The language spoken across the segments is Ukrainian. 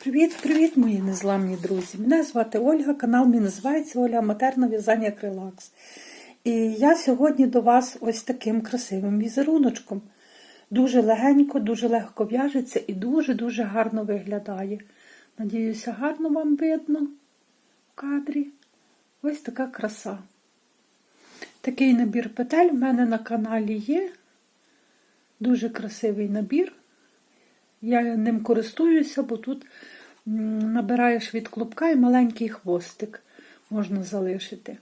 Привіт-привіт, мої незламні друзі! Мене звати Ольга, канал мій називається Оля Матерна в'язання як релакс. І я сьогодні до вас ось таким красивим візеруночком. Дуже легенько, дуже легко в'яжеться і дуже-дуже гарно виглядає. Надіюся, гарно вам видно в кадрі. Ось така краса. Такий набір петель в мене на каналі є. Дуже красивий набір. Я ним користуюся, бо тут набираєш від клубка і маленький хвостик можна залишити.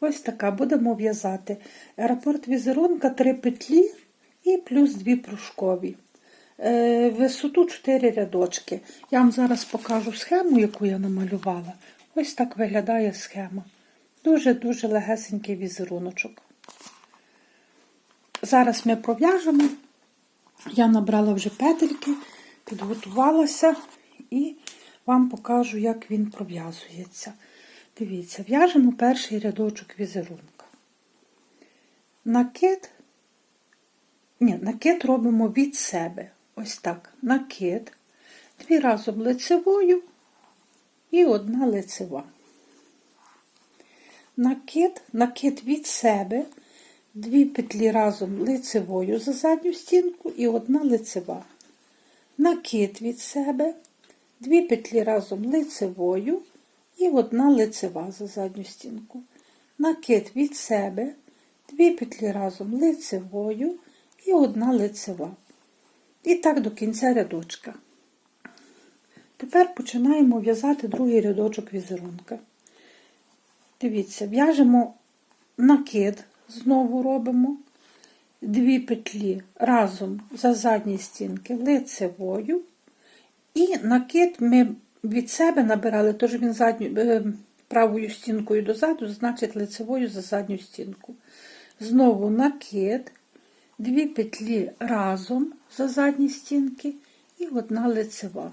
Ось така будемо в'язати. Рапорт візерунка 3 петлі і плюс 2 пружкові. Е, Висоту 4 рядочки. Я вам зараз покажу схему, яку я намалювала. Ось так виглядає схема. Дуже-дуже легесенький візеруночок. Зараз ми пров'яжемо. Я набрала вже петельки, підготувалася і вам покажу, як він пров'язується. Дивіться, в'яжемо перший рядочок візерунка. Накид, ні, накид робимо від себе. Ось так. Накид, дві разом лицевою і одна лицева. Накид, накид від себе, дві петлі разом лицевою за задню стінку і одна лицева. Накид від себе, дві петлі разом лицевою і одна лицева за задню стінку. Накид від себе, дві петлі разом лицевою і одна лицева. І так до кінця рядочка. Тепер починаємо в'язати другий рядочок візерунка. Дивіться, в'яжемо накид, знову робимо дві петлі разом за задні стінки лицевою. І накид ми від себе набирали, тож він задню, е, правою стінкою дозаду, значить лицевою за задню стінку. Знову накид, дві петлі разом за задні стінки і одна лицева.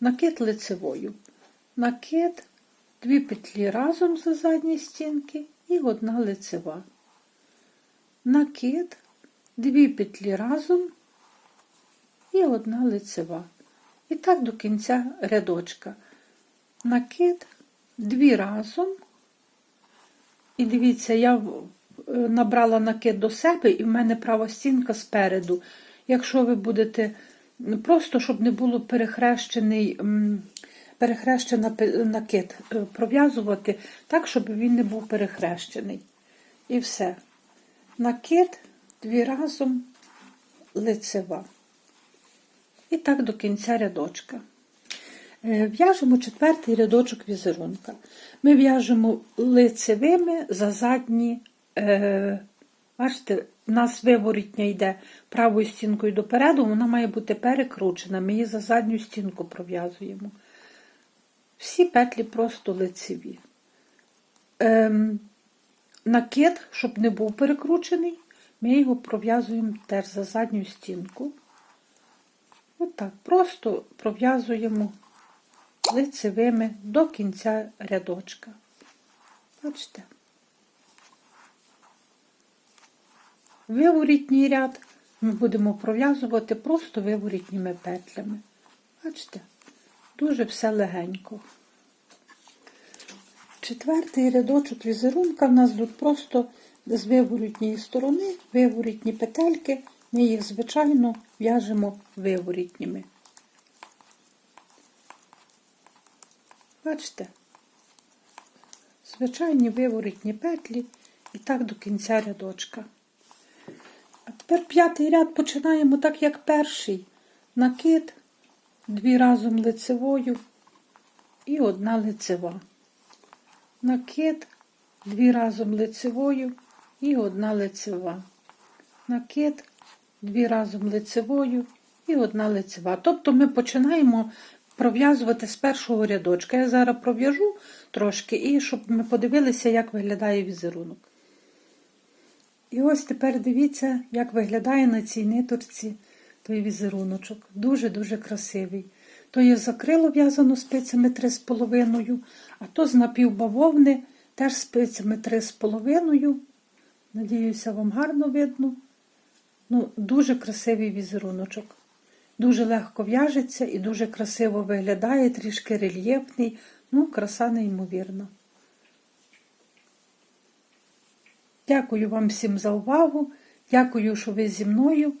Накид лицевою. Накид, дві петлі разом за задні стінки і одна лицева. Накид, дві петлі разом і одна лицева. І так до кінця рядочка. Накид, дві разом. І дивіться, я е, набрала накид до себе, і в мене права стінка спереду. Якщо ви будете просто, щоб не було перехрещений, перехрещена накид, е, пров'язувати так, щоб він не був перехрещений. І все. Накид, дві разом, лицева. І так до кінця рядочка. Е, В'яжемо четвертий рядочок візерунка. Ми в'яжемо лицевими за задні, е, бачите, у нас виворітня йде правою стінкою допереду, вона має бути перекручена. Ми її за задню стінку пров'язуємо. Всі петлі просто лицеві. Ем, накид, щоб не був перекручений, ми його пров'язуємо теж за задню стінку. Отак, просто пров'язуємо лицевими до кінця рядочка. Бачите? Виворітній ряд ми будемо пров'язувати просто виворітніми петлями. Бачите? Дуже все легенько. Четвертий рядочок візерунка в нас тут просто з виворітньої сторони, виворітні петельки, ми їх, звичайно, в'яжемо виворітніми. Бачите? Звичайні виворітні петлі і так до кінця рядочка. А тепер п'ятий ряд починаємо так, як перший. Накид, дві разом лицевою і одна лицева. Накид, дві разом лицевою і одна лицева. Накид, дві разом лицевою і одна лицева. Тобто ми починаємо пров'язувати з першого рядочка. Я зараз пров'яжу трошки, і щоб ми подивилися, як виглядає візерунок. І ось тепер дивіться, як виглядає на цій ниточці той візеруночок. Дуже-дуже красивий. То є закрило в'язано спицями 3,5, а то з напівбавовни теж спицями 3,5. Надіюся, вам гарно видно. Ну, Дуже красивий візеруночок. Дуже легко в'яжеться і дуже красиво виглядає, трішки рельєфний. Ну, краса неймовірна. Дякую вам всім за увагу. Дякую, що ви зі мною.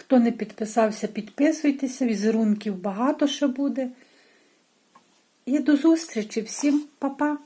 Хто не підписався, підписуйтеся, візерунків багато ще буде. І до зустрічі всім, па-па!